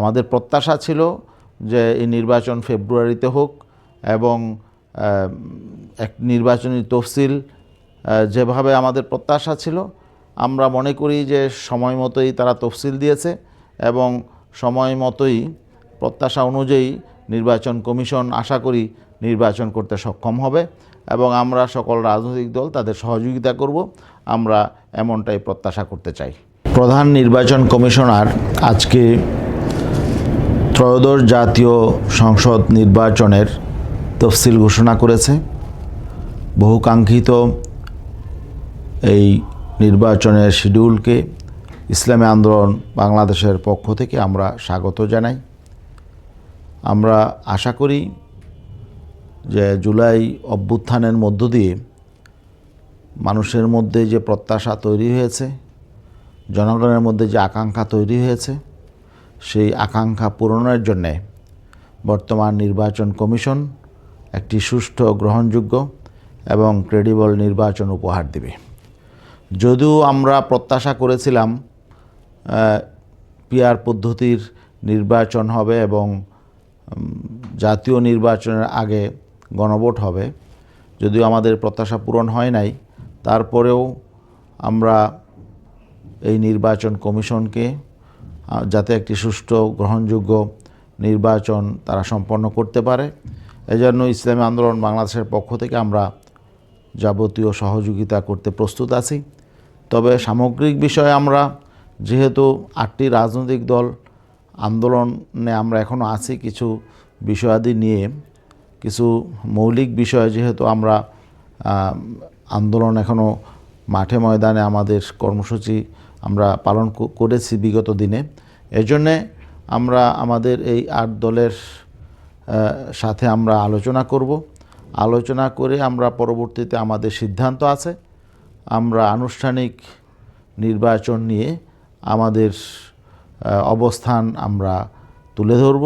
আমাদের প্রত্যাশা ছিল যে এই নির্বাচন ফেব্রুয়ারিতে হোক এবং এক নির্বাচনী তফসিল যেভাবে আমাদের প্রত্যাশা ছিল, আমরা মনে করি যে সময় মতোই তারা তফসিল দিয়েছে এবং সময় মতোই প্রত্যাশা অনুযায়ী নির্বাচন কমিশন আশা করি নির্বাচন করতে সক্ষম হবে এবং আমরা সকল রাজনৈতিক দল তাদের সহযোগিতা করব। আমরা এমনটাই প্রত্যাশা করতে চাই। প্রধান নির্বাচন কমিশনার আজকে ত্রয়োদশ জাতীয় সংসদ নির্বাচনের তফসিল ঘোষণা করেছে। বহুকাঙ্ক্ষিত এই নির্বাচনের শিডিউলকে ইসলামী আন্দোলন বাংলাদেশের পক্ষ থেকে আমরা স্বাগত জানাই। আমরা আশা করি যে জুলাই অভ্যুত্থানের মধ্য দিয়ে মানুষের মধ্যে যে প্রত্যাশা তৈরি হয়েছে, জনগণের মধ্যে যে আকাঙ্ক্ষা তৈরি হয়েছে সেই আকাঙ্ক্ষা পূরণের জন্যে বর্তমান নির্বাচন কমিশন একটি সুষ্ঠু গ্রহণযোগ্য এবং ক্রেডিবল নির্বাচন উপহার দেবে। যদিও আমরা প্রত্যাশা করেছিলাম পিআর পদ্ধতির নির্বাচন হবে এবং জাতীয় নির্বাচনের আগে গণভোট হবে, যদিও আমাদের প্রত্যাশা পূরণ হয় নাই। তারপরেও আমরা এই নির্বাচন কমিশনকে যাতে একটি সুষ্ঠু, গ্রহণযোগ্য নির্বাচন তারা সম্পন্ন করতে পারে। এজন্য ইসলামী আন্দোলন বাংলাদেশের পক্ষ থেকে আমরা যাবতীয় সহযোগিতা করতে প্রস্তুত আছি। তবে সামগ্রিক বিষয়ে আমরা যেহেতু আটটি রাজনৈতিক দল আন্দোলনে আমরা এখনও আছি, কিছু বিষয়াদি নিয়ে, কিছু মৌলিক বিষয় যেহেতু আমরা আন্দোলন এখনও মাঠে ময়দানে আমাদের কর্মসূচি আমরা পালন করেছি বিগত দিনে। এজন্যে আমরা আমাদের এই আট দলের সাথে আমরা আলোচনা করব। আলোচনা করে আমরা পরবর্তীতে আমাদের সিদ্ধান্ত আছে। আমরা আনুষ্ঠানিক নির্বাচন নিয়ে আমাদের অবস্থান আমরা তুলে ধরব।